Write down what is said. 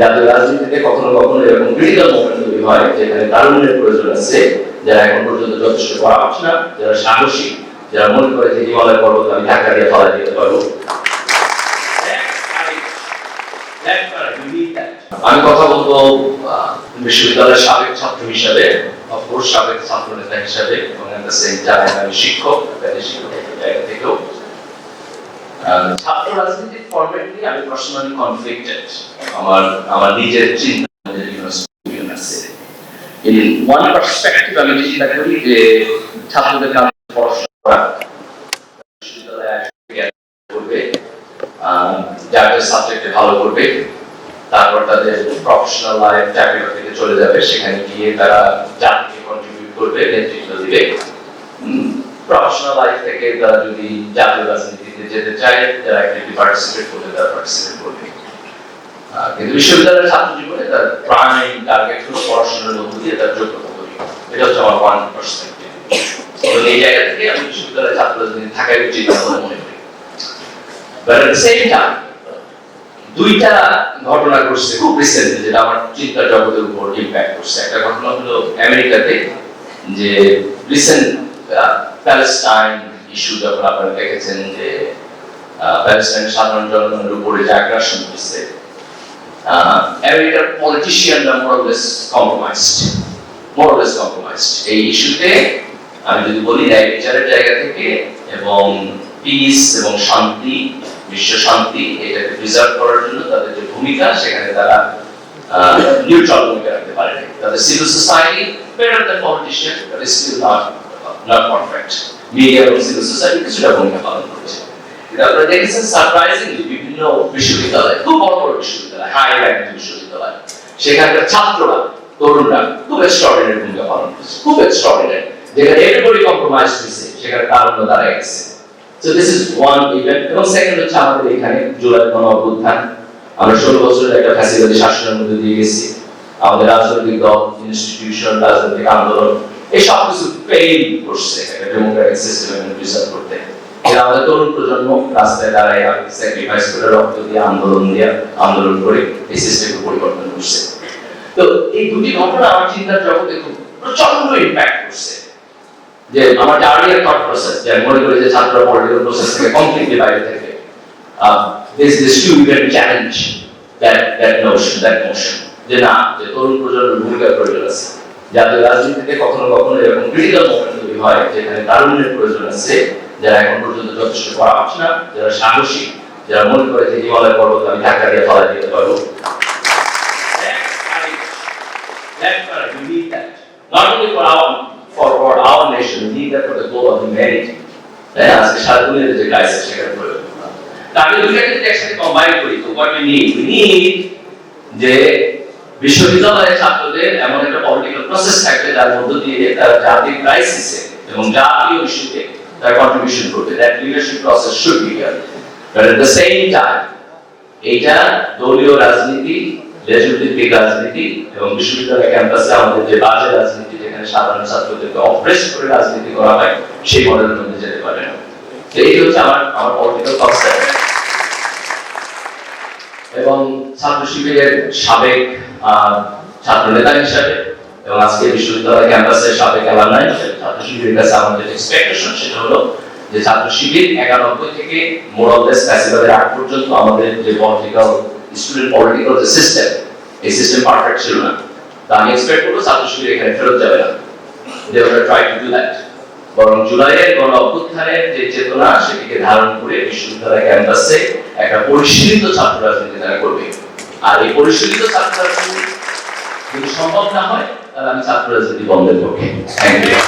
জাতীয় রাজনীতিতে কখনো কখনো এরকম ক্রিটিক্যাল মোমেন্ট তৈরি হয় যেখানে তারুণ্যের প্রয়োজন আছে, যারা এখন পর্যন্ত যথেষ্ট করা হচ্ছে না, যারা সাহসী, যারা মনে করে যে হিমালয় পর্বত আমি ধাক্কা দিয়ে ফলা দিতে পারব। আমি কথা বলব বিশ্ববিদ্যালয়ের সাবেক ছাত্র হিসাবে অফকোর্স সাবেক ছাত্র নেতা হিসাবে, এবং সেম টাইম আমি শিক্ষক শিক্ষক জায়গা থেকেও আহ, ছাত্র রাজনীতির ফরম্যাট নিয়ে আমি পার্সোনালি কনফ্লিক্টেড আমার আমার নিজের চিন্তা আছে ইন ওয়ান পার্সপেক্টিভ আমি চিন্তা করি যে ছাত্রদের কাছে পড়াশোনা করা সাবজেক্টে ভালো করবে, তারপর তাদের প্রফেশনাল লাইফ চাকরি বাকরিতে চলে যাবে, সেখানে গিয়ে তারা জাতিকে কন্ট্রিবিউট করবে, নেতৃত্ব দিবে। প্রফেশনাল লাইফ থেকে তারা যদি জাতীয় রাজনীতিতে যেতে চায় তারা অ্যাক্টিভলি পার্টিসিপেট করবে তারা পার্টিসিপেট করবে। কিন্তু বিশ্ববিদ্যালয়ের ছাত্র জীবনে তার প্রাইম টার্গেট হলো পড়াশোনার মধ্য দিয়ে তার যোগ্যতা তৈরি এটা হচ্ছে আমার ওয়ান পার্সেন্টেজ এই জায়গা থেকে আমি বিশ্ববিদ্যালয়ের ছাত্র রাজনীতি থাকাই উচিত বলে মনে করি। দুইটা ঘটনা ঘটছে খুব রিসেন্টলি যেটা আমার চিন্তা জগতের উপর ইম্প্যাক্ট করছে। একটা ঘটনা হলো আমেরিকাতে যে রিসেন্ট প্যালেস্টাইন যখন আপনারা দেখেছেন যে প্যালেস্টাইনের সাধারণ জনগণের উপরে যে আগ্রাসন আমেরিকার পলিটিশিয়ানরা মোরলেস কম্প্রোমাইজড মোরলেস কম্প্রোমাইজড এই ইস্যুতে আমি যদি বলি ন্যায় বিচারের জায়গা থেকে এবং পিস এবং শান্তি, বিশ্ব শান্তি, এটাকে প্রিজার্ভ করার জন্য তাদের যে ভূমিকা, সেখানে তারা নিউট্রাল ভূমিকা রাখতে পারে তাদের civil society better than politician still not not perfect media এবং সিভিল সোসাইটি কিছুটা ভূমিকা পালন করেছে। কিন্তু দেখেছেন সারপ্রাইজিংলি বিভিন্ন বিশ্ববিদ্যালয়, খুব বড় বড় বিশ্ববিদ্যালয় হাই র্যাঙ্ক বিশ্ববিদ্যালয়, সেখানকার ছাত্ররা, তরুণরা খুব এক্সট্রাঅর্ডিনারি ভূমিকা পালন করেছে। খুব এক্সট্রাঅর্ডিনারি যেখানে এভরিবডি কম্প্রোমাইজ হয়েছে, সেখানে তারুণ্য দাঁড়ায় গেছে। So this is one event এবং সেকেন্ড হচ্ছে আমাদের এখানে জুলাই গণ অভ্যুত্থান। আমরা ষোলো বছরের একটা ফ্যাসিলিটি শাসনের মধ্যে দিয়ে গেছি। আমাদের রাজনৈতিক দল ইনস্টিটিউশন রাজনৈতিক আন্দোলন এই সব কিছু ফেইল করছে ডেমোক্রেটিক সিস্টেম প্রিজার্ভ করতে। এরা আমাদের তরুণ প্রজন্ম রাস্তায় দাঁড়ায় স্যাক্রিফাইস করে, রক্ত দিয়ে আন্দোলন দিয়ে আন্দোলন করে এই পরিবর্তন করছে। তো এই দুটি ঘটনা আমার চিন্তার জগতে খুব প্রচণ্ড ইম্প্যাক্ট করছে। যে আমার যে আর্লিয়ার থট প্রসেস যে মনে করি যে ছাত্র পলিটিক্যাল প্রসেস থেকে কমপ্লিটলি বাইরে থেকে this this to challenge that that notion that যে না, যে তরুণ প্রজন্মের ভূমিকার প্রয়োজন আছে। জাতীয় রাজনীতিতে কখনো কখনো এরকম ক্রিটিক্যাল মোমেন্ট তৈরি হয়, যেখানে তারুণ্যের প্রয়োজন আছে, যারা এখন পর্যন্ত যথেষ্ট করা হচ্ছে না, যারা সাহসী, যারা মনে করে যে হিমালয় পর্বত আমি ধাক্কা দিয়ে ফলা দিতে পারব। আজকে সারা দুনিয়াতে যে বিশ্ববিদ্যালয়ের ছাত্রদের এমন একটা পলিটিক্যাল প্রসেস থাকবে যার মধ্য দিয়ে তারা জাতির ক্রাইসিসে এবং জাতীয় ইস্যুতে তারা কন্ট্রিবিউশন করবে। That leadership process should be here but at the same time এইটা দলীয় রাজনীতি লেজভিত্তিক রাজনীতি এবং বিশ্ববিদ্যালয় ক্যাম্পাসে আমাদের যে বাজে রাজনীতি যেখানে সাধারণ ছাত্রদেরকে অপ্রেস করে রাজনীতি করা হয়, সেই মডেলের মধ্যে যেতে পারে না। এই হচ্ছে আমার আমার পলিটিক্যাল কনসেপ্ট এবং ছাত্র শিবিরের সাবেক ছাত্র নেতা হিসাবে এবং আজকে বিশ্ববিদ্যালয় ক্যাম্পাসের সাবেক অ্যালামনাই ছাত্র শিবিরের কাছে আমাদের এক্সপেকটেশন সেটা হলো যে ছাত্র শিবির একানব্বই থেকে মোরাললেস ফ্যাসিবাদের আগ পর্যন্ত আমাদের যে পলিটিক্যাল স্টুডেন্ট পলিটিক্যাল যে সিস্টেম এই সিস্টেম পারফেক্ট ছিল না। তা আমি এক্সপেক্ট করব ছাত্র শিবির এখানে ফেরত যাবে না। They will try to do that বরং জুলাইয়ের গণ অভ্যুত্থানের যে চেতনা সেটিকে ধারণ করে বিশ্ববিদ্যালয় ক্যাম্পাসে একটা পরিশীলিত ছাত্র রাজনীতি তারা করবে। আর এই পরিশীলিত ছাত্র রাজনীতি যদি সম্ভব না হয়, তাহলে আমি ছাত্র রাজনীতি বন্ধের পক্ষে। Thank you